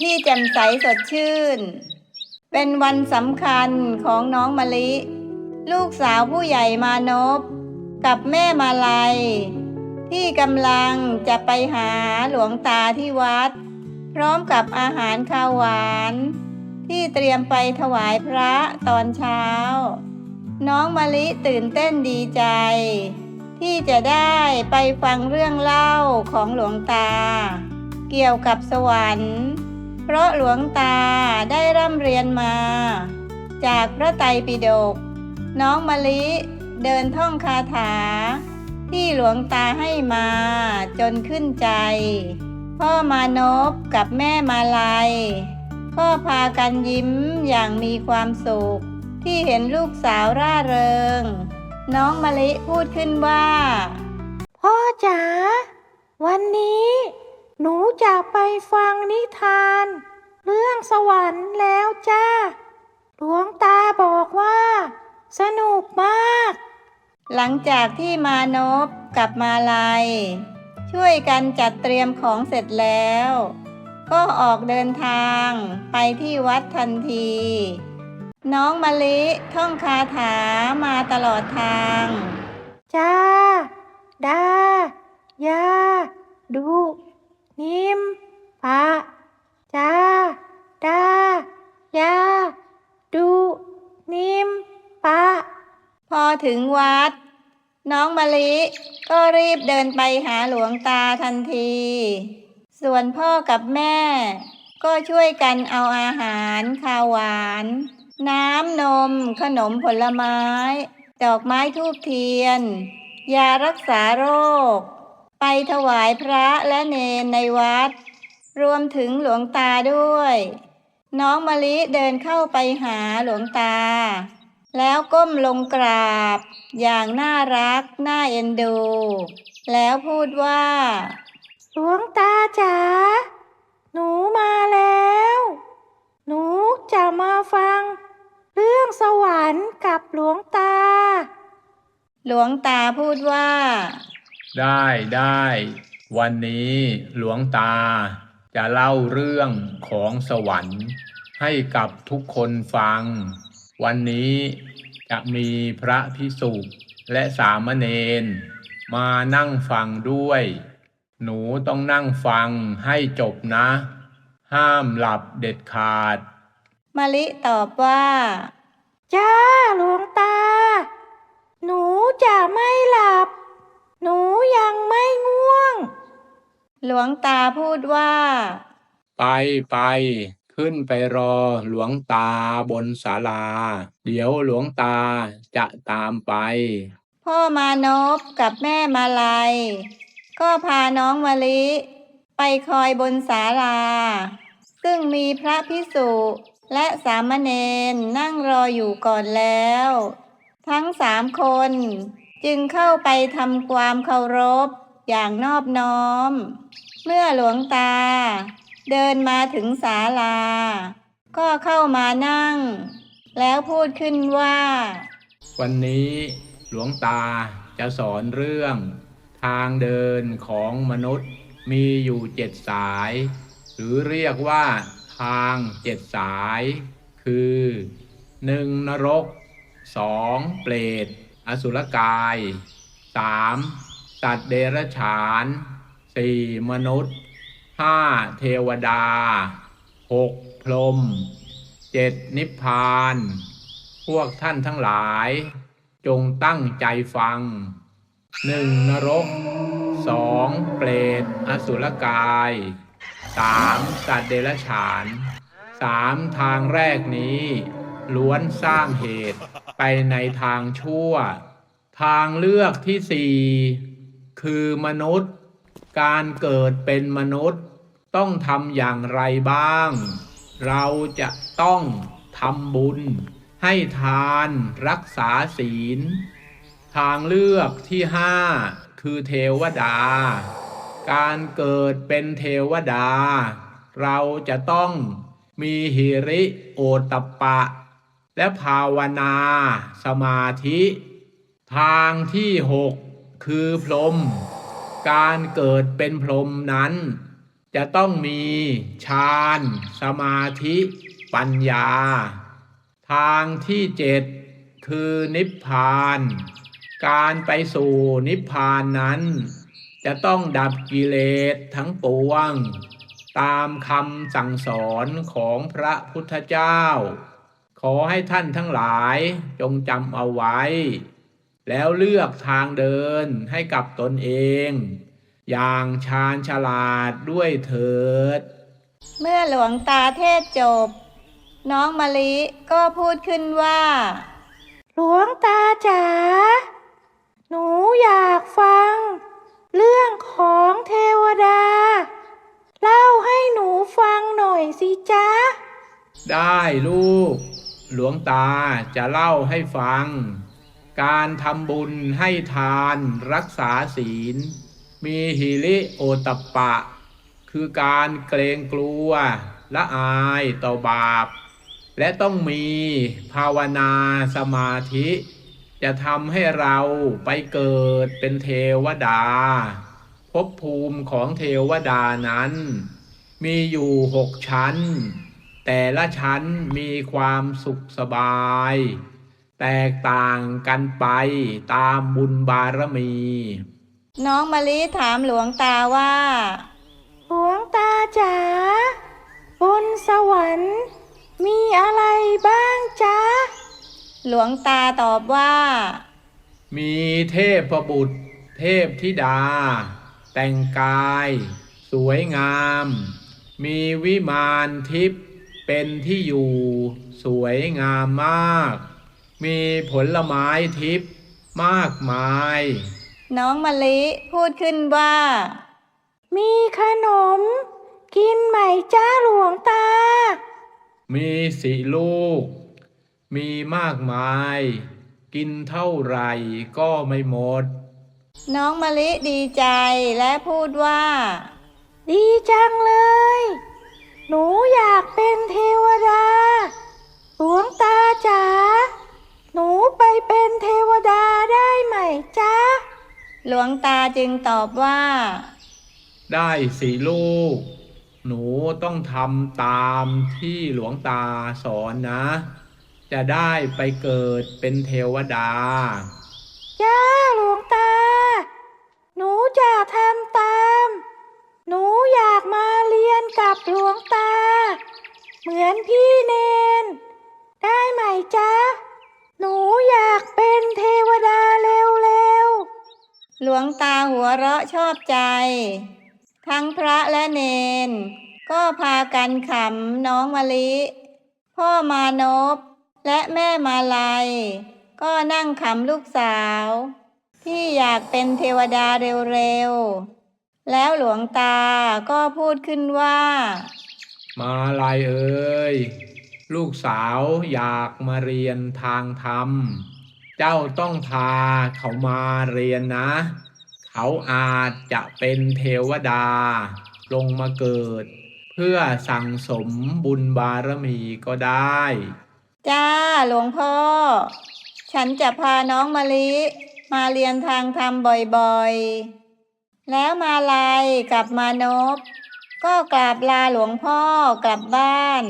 ที่แจ่มใสสดชื่น เป็นวันสำคัญของน้องมะลิ ลูกสาวผู้ใหญ่มานพ กับแม่มาลัย ที่กำลังจะไปหาหลวงตาที่วัด พร้อมกับอาหารข้าวหวาน ที่เตรียมไปถวายพระตอนเช้า น้องมะลิตื่นเต้นดีใจที่จะได้ไปฟังเรื่องเล่าของหลวงตา เกี่ยวกับสวรรค์ เพราะหลวงตาได้ร่ำเรียนมา จากพระไตรปิฎกน้องมะลิเดินท่องคาถา ที่หลวงตาให้มาจนขึ้นใจ พ่อมานพกับแม่มาลัยก็พากันยิ้มอย่างมีความสุข ที่เห็นลูกสาวร่าเริง น้องมะลิพูดขึ้นว่า นูจะไปฟังนิทาน เรื่องสวรรค์แล้วจ้า หลวงตาบอกว่า สนุกมาก หลังจากที่มานพกับมาลัยช่วยกันจัดเตรียมของเสร็จแล้ว ก็ออกเดินทางไปที่วัดทันที น้องมะลิท่องคาถามาตลอดทาง จ้า ดา ยา ดู นิมปะจ้าดายาดูนิมปะ พอถึงวัด น้องมะลิก็รีบเดินไปหาหลวงตาทันที ส่วนพ่อกับแม่ ก็ช่วยกันเอาอาหารข้าวหวาน น้ำนมขนมผลไม้ ดอกไม้ทูบเทียน ยารักษาโรค ไปถวายพระและเนนในวัด รวมถึงหลวงตาด้วย น้องมะลิเดินเข้าไปหาหลวงตา แล้วก้มลงกราบ อย่างน่ารักน่าเอ็นดู แล้วพูดว่า หลวงตาจ๋าหนูมาแล้ว หนูจะมาฟัง เรื่องสวรรค์กับหลวงตา หลวงตาพูดว่า ได้ได้ วันนี้หลวงตาจะเล่าเรื่องของสวรรค์ให้กับทุกคนฟัง วันนี้จะมีพระพิสุและสามเณรมานั่งฟังด้วย หนูต้องนั่งฟังให้จบนะ ห้ามหลับเด็ดขาดมะลิตอบว่า จ้าหลวงตา หนูจะไม่หลับ หนูยังไม่ง่วง หลวงตาพูดว่า ไปไปขึ้นไปรอหลวงตาบนศาลา เดี๋ยวหลวงตาจะตามไป พ่อมานพกับแม่มาลัย ก็พาน้องมะลิ ไปคอยบนศาลา ซึ่งมีพระพิสุและสามเณรนั่งรออยู่ก่อนแล้ว ทั้งสามคน จึงเข้าไปทำความเคารพอย่างนอบน้อม เมื่อหลวงตา เดินมาถึงศาลา ก็เข้ามานั่ง แล้วพูดขึ้นว่า วันนี้หลวงตาจะสอนเรื่อง ทางเดินของมนุษย์มีอยู่เจ็ดสาย หรือเรียกว่าทางเจ็ดสาย คือหนึ่งนรกสองเปรต อสุรกายสามสัตว์เดรัจฉานสี่มนุษย์ห้าเทวดาหกพรหมเจ็ดนิพพาน พวกท่านทั้งหลาย จงตั้งใจฟังหนึ่งนรกสองเปรต อสุรกายสามสัตว์เดรัจฉานสามทางแรกนี้ ล้วนสร้างเหตุ ไปในทางชั่ว ทางเลือกที่สี่คือมนุษย์ การเกิดเป็นมนุษย์ ต้องทำอย่างไรบ้าง เราจะต้องทำบุญ ให้ทานรักษาศีล ทางเลือกที่ห้าคือเทวดา การเกิดเป็นเทวดา เราจะต้องมีหิริโอตปะ และภาวนาสมาธิ ทางที่หกคือพรหมการเกิดเป็นพรหมนั้น จะต้องมีฌานสมาธิปัญญา ทางที่เจ็ดคือนิพพาน การไปสู่นิพพานนั้น จะต้องดับกิเลสทั้งปวง ตามคำสั่งสอนของพระพุทธเจ้า ขอให้ท่านทั้งหลายจงจำเอาไว้ แล้วเลือกทางเดินให้กับตนเอง อย่างชาญฉลาดด้วยเถิด เมื่อหลวงตาเทศจบ น้องมะลิก็พูดขึ้นว่า หลวงตาจ๋าหนูอยากฟัง เรื่องของเทวดา เล่าให้หนูฟังหน่อยสิจ๊ะได้ลูก หลวงตาจะเล่าให้ฟัง การทำบุญให้ทานรักษาศีล มีหิริโอตปปะ คือการเกรงกลัวละอายต่อบาป และต้องมีภาวนาสมาธิ จะทำให้เราไปเกิดเป็นเทวดาภพภูมิของเทวดานั้น มีอยู่หกชั้น แต่ละชั้นมีความสุขสบาย แตกต่างกันไปตามบุญบารมี น้องมะลิถามหลวงตาว่า หลวงตาจ๋าบนสวรรค์ มีอะไรบ้างจ๊ะ หลวงตาตอบว่า มีเทพบุตร เทพธิดา แต่งกาย สวยงาม มีวิมานทิพย์ เป็นที่อยู่สวยงามมาก มีผลไม้ทิพย์มากมาย น้องมะลิพูดขึ้นว่า มีขนม กินไหมจ้าหลวงตา มีสิลูก มีมากมาย กินเท่าไหร่ก็ไม่หมด น้องมะลิดีใจและพูดว่า ดีจังเลย หนูอยากเป็นเทวดา หลวงตาจ๋า หนูไปเป็นเทวดาได้ไหมจ๊ะ หลวงตาจึงตอบว่า ได้สิลูก หนูต้องทำตามที่หลวงตาสอนนะ จะได้ไปเกิดเป็นเทวดา จ้าหลวงตา หนูจะทำตาม หนูอยากมาเรียนกับหลวงตา เหมือนพี่เนน ได้ไหมจ๊ะ หนูอยากเป็นเทวดาเร็วๆ หลวงตาหัวเราะชอบใจ ทั้งพระและเนน ก็พากันขำน้องมะลิ พ่อมานพและแม่มาลัย ก็นั่งขำลูกสาว ที่อยากเป็นเทวดาเร็วๆ แล้วหลวงตาก็พูดขึ้นว่า มาลายเอ่ยลูกสาวอยากมาเรียนทางธรรม เจ้าต้องพาเขามาเรียนนะ เขาอาจจะเป็นเทวดา ลงมาเกิด เพื่อสั่งสมบุญบารมีก็ได้ จ้าหลวงพ่อ ฉันจะพาน้องมะลิ มาเรียนทางธรรมบ่อยๆ แล้วมาลายกับมานพก็กราบลาหลวงพ่อกลับบ้าน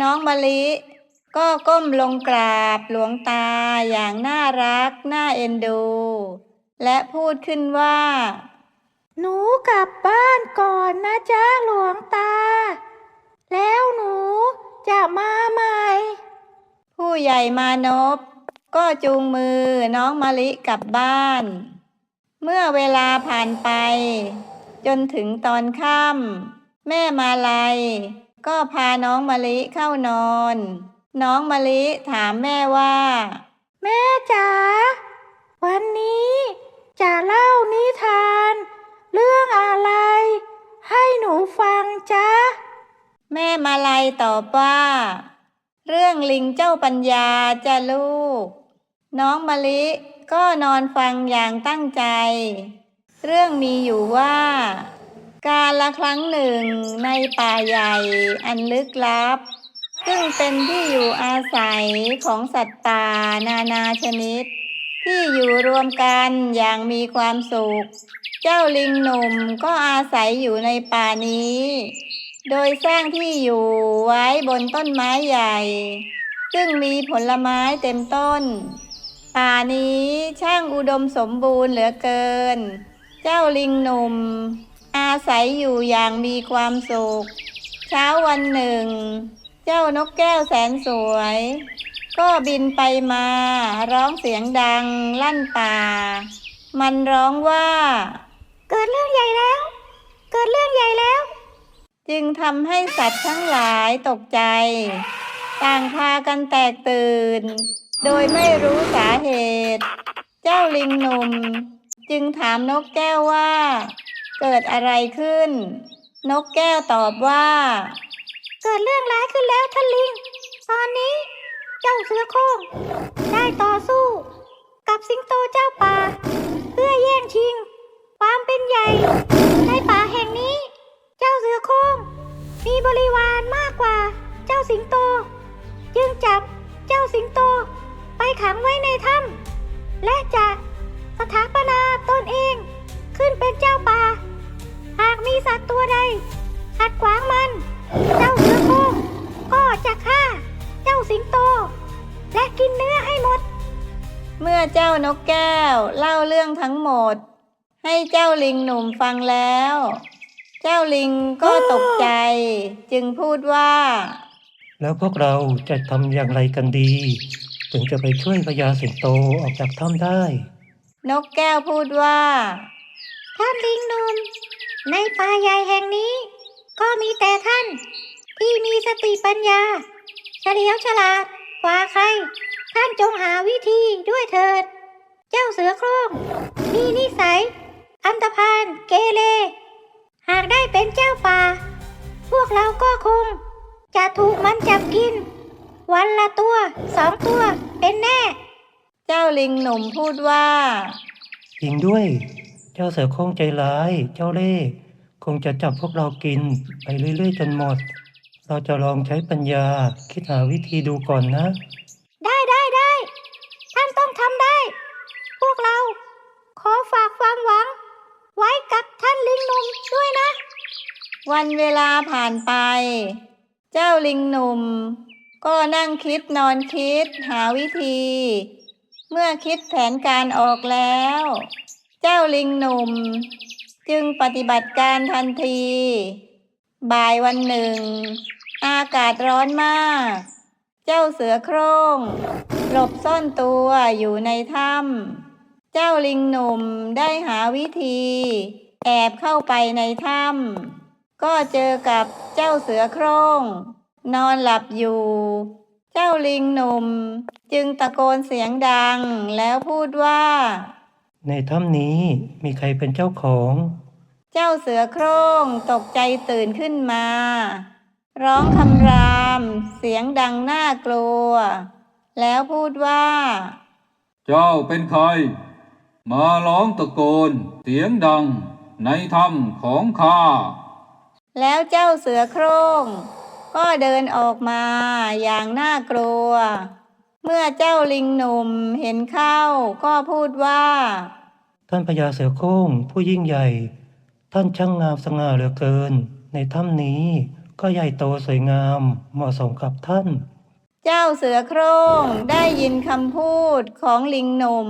น้องมะลิ ก็ก้มลงกราบหลวงตาอย่างน่ารักน่าเอ็นดู และพูดขึ้นว่า หนูกลับบ้านก่อนนะจ๊ะหลวงตา แล้วหนูจะมาใหม่ ผู้ใหญ่มานพก็จูงมือน้องมะลิกลับบ้าน เมื่อเวลาผ่านไป จนถึงตอนค่ำแม่มาลัย ก็พาน้องมะลิเข้านอน น้องมะลิถามแม่ว่า แม่จ๋าวันนี้จะเล่านิทาน เรื่องอะไร ให้หนูฟังจ๊ะ แม่มาลัยตอบว่า เรื่องลิงเจ้าปัญญาจะลูก น้องมะลิ ก็นอนฟังอย่างตั้งใจ เรื่องมีอยู่ว่า การละครั้งหนึ่งในป่าใหญ่อันลึกลับ ซึ่งเป็นที่อยู่อาศัยของสัตว์ป่านานาชนิด ที่อยู่รวมกันอย่างมีความสุข เจ้าลิงหนุ่มก็อาศัยอยู่ในป่านี้ โดยสร้างที่อยู่ไว้บนต้นไม้ใหญ่ ซึ่งมีผลไม้เต็มต้น ป่านี้ช่างอุดมสมบูรณ์เหลือเกิน เจ้าลิงหนุ่ม อาศัยอยู่อย่างมีความสุข เช้าวันหนึ่ง เจ้านกแก้วแสนสวย ก็บินไปมาร้องเสียงดังลั่นป่า มันร้องว่า เกิดเรื่องใหญ่แล้ว เกิดเรื่องใหญ่แล้ว จึงทำให้สัตว์ทั้งหลายตกใจ ต่างพากันแตกตื่น โดยไม่รู้สาเหตุ เจ้าลิงหนุ่ม จึงถามนกแก้วว่า เกิดอะไรขึ้น นกแก้วตอบว่า เกิดเรื่องร้ายขึ้นแล้วท่านลิง ตอนนี้ เจ้าเสือโคร่งได้ต่อสู้ กับสิงโตเจ้าป่า เพื่อแย่งชิง ความเป็นใหญ่ ในป่าแห่งนี้ เจ้าเสือโคร่งมีบริวารมากกว่า เจ้าสิงโต จึงจับเจ้าสิงโต ไปขังไว้ในถ้ำและจะสถาปนาตนเองขึ้นเป็นเจ้าป่า หากมีสัตว์ตัวใดขัดขวางมัน เจ้าเสือโคร่งก็จะฆ่า เจ้าสิงโต และกินเนื้อให้หมด เมื่อเจ้านกแก้วเล่าเรื่องทั้งหมด ให้เจ้าลิงหนุ่มฟังแล้ว เจ้าลิงก็ตกใจ จึงพูดว่า แล้วพวกเราจะทำอย่างไรกันดี ถึงจะไปช่วยพญาสิงโตออกจากถ้ำได้ นกแก้วพูดว่าท่านลิงหนุ่มในป่าใหญ่แห่งนี้ ก็มีแต่ท่าน ที่มีสติปัญญา เฉลียวฉลาดกว่าใคร ท่านจงหาวิธีด้วยเถิด เจ้าเสือโคร่งมีนิสัย อันธพาลเกเรหากได้เป็นเจ้าป่า พวกเราก็คง จะถูกมันจับกิน วันละตัวสองตัว เป็นแน่ เจ้าลิงหนุ่มพูดว่า จริงด้วย เจ้าเสือโคร่งใจร้าย เจ้าเล่ห์คงจะจับพวกเรากินไปเรื่อยๆจนหมด เราจะลองใช้ปัญญาคิดหาวิธีดูก่อนนะ ได้ได้ได้ท่านต้องทำได้ พวกเรา ขอฝากความหวัง ไว้กับท่านลิงหนุ่มด้วยนะ วันเวลาผ่านไป เจ้าลิงหนุ่ม ก็นั่งคิดนอนคิดหาวิธี เมื่อคิดแผนการออกแล้ว เจ้าลิงหนุ่ม จึงปฏิบัติการทันที บ่ายวันหนึ่ง อากาศร้อนมาก เจ้าเสือโคร่งหลบซ่อนตัวอยู่ในถ้ำเจ้าลิงหนุ่มได้หาวิธี แอบเข้าไปในถ้ำก็เจอกับเจ้าเสือโคร่ง นอนหลับอยู่ เจ้าลิงหนุ่ม จึงตะโกนเสียงดังแล้วพูดว่า ในถ้ำนี้มีใครเป็นเจ้าของ เจ้าเสือโคร่งตกใจตื่นขึ้นมา ร้องคำราม เสียงดังน่ากลัว แล้วพูดว่า เจ้าเป็นใคร มาร้องตะโกน เสียงดังในถ้ำของข้าแล้วเจ้าเสือโคร่ง ก็เดินออกมาอย่างน่ากลัว เมื่อเจ้าลิงหนุ่มเห็นเข้าก็พูดว่า ท่านพญาเสือโคร่งผู้ยิ่งใหญ่ ท่านช่างงามสง่าเหลือเกิน ในถ้ำนี้ก็ใหญ่โตสวยงามเหมาะสมกับท่าน เจ้าเสือโคร่งได้ยินคำพูดของลิงหนุ่ม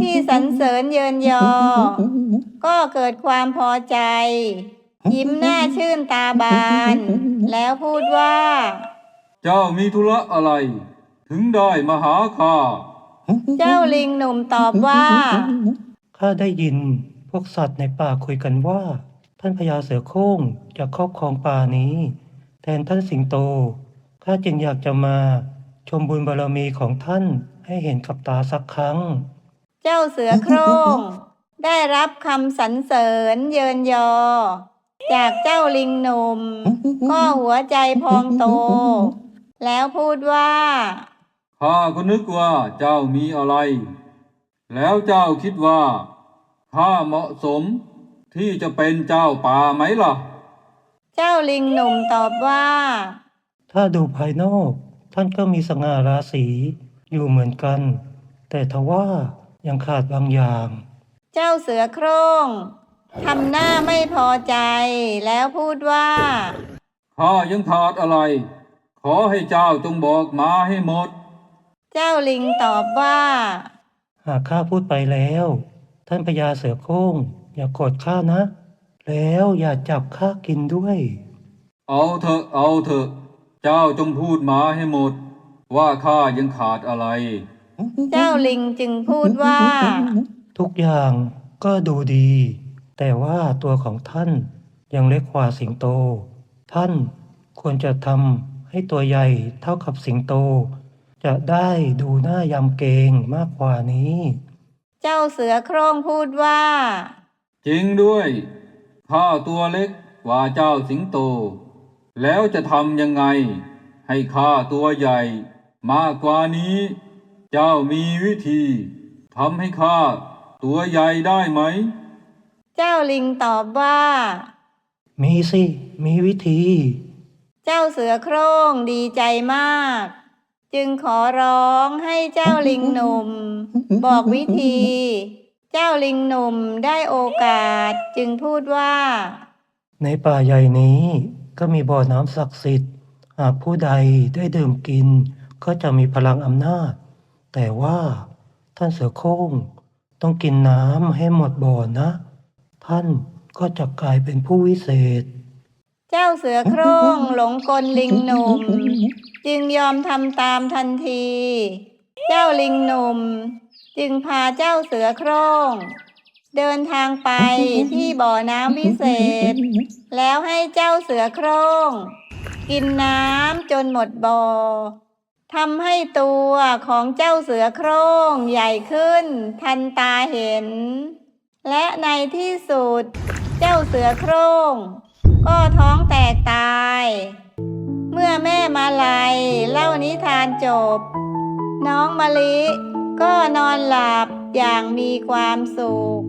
ที่สรรเสริญเยินยอ ก็เกิดความพอใจ ยิ้มหน้าชื่นตาบาน แล้วพูดว่า เจ้ามีธุระอะไร ถึงได้มาหาข้า เจ้าลิงหนุ่มตอบว่า ข้าได้ยินพวกสัตว์ในป่าคุยกันว่า ท่านพญาเสือโคร่งจะครอบครองป่านี้ แทนท่านสิงโต ข้าจึงอยากจะมา ชมบุญบารมีของท่านให้เห็นกับตาสักครั้ง เจ้าเสือโคร่งได้รับคำสรรเสริญเยินยอ จากเจ้าลิงหนุ่มก็หัวใจพองโต แล้วพูดว่า ข้าก็นึกว่าเจ้ามีอะไร แล้วเจ้าคิดว่า ข้าเหมาะสมที่จะเป็นเจ้าป่าไหมล่ะ เจ้าลิงหนุ่มตอบว่า ถ้าดูภายนอก ท่านก็มีสง่าราศีอยู่เหมือนกัน แต่ทว่ายังขาดบางอย่าง เจ้าเสือโคร่ง ทำหน้าไม่พอใจ แล้วพูดว่า ข้ายังขาดอะไร ขอให้เจ้าจงบอกมาให้หมด เจ้าลิงตอบว่า หากข้าพูดไปแล้ว ท่านพญาเสือโคร่งอย่าโกรธข้านะ แล้วอย่าจับข้ากินด้วย เอาเถอะเอาเถอะ เจ้าจงพูดมาให้หมด ว่าข้ายังขาดอะไร เจ้าลิงจึงพูดว่า ทุกอย่างก็ดูดี แต่ว่าตัวของท่านยังเล็กกว่าสิงโต ท่านควรจะทำให้ตัวใหญ่เท่ากับสิงโต จะได้ดูหน้ายำเกรงมากกว่านี้ เจ้าเสือโคร่งพูดว่า จริงด้วยข้าตัวเล็กกว่าเจ้าสิงโต แล้วจะทำยังไง ให้ข้าตัวใหญ่มากกว่านี้ เจ้ามีวิธีทำให้ข้าตัวใหญ่ได้ไหม เจ้าลิงตอบว่า มีสิ มีวิธี เจ้าเสือโคร่งดีใจมาก จึงขอร้องให้เจ้าลิงหนุ่ม บอกวิธี เจ้าลิงหนุ่มได้โอกาสจึงพูดว่า ในป่าใหญ่นี้ก็มีบ่อน้ำศักดิ์สิทธิ์ หากผู้ใดได้ดื่มกิน ก็จะมีพลังอำนาจ แต่ว่าท่านเสือโคร่งต้องกินน้ำให้หมดบ่อนะ ท่านก็จะกลายเป็นผู้วิเศษ เจ้าเสือโคร่งหลงกลลิงหนุ่ม จึงยอมทำตามทันที เจ้าลิงหนุ่ม จึงพาเจ้าเสือโคร่ง เดินทางไปที่บ่อน้ำวิเศษ แล้วให้เจ้าเสือโคร่ง กินน้ำจนหมดบ่อทำให้ตัวของเจ้าเสือโคร่งใหญ่ขึ้นทันตาเห็น และในที่สุด เจ้าเสือโคร่ง ก็ท้องแตกตาย เมื่อแม่มาลัยเล่านิทานจบ น้องมะลิก็นอนหลับอย่างมีความสุข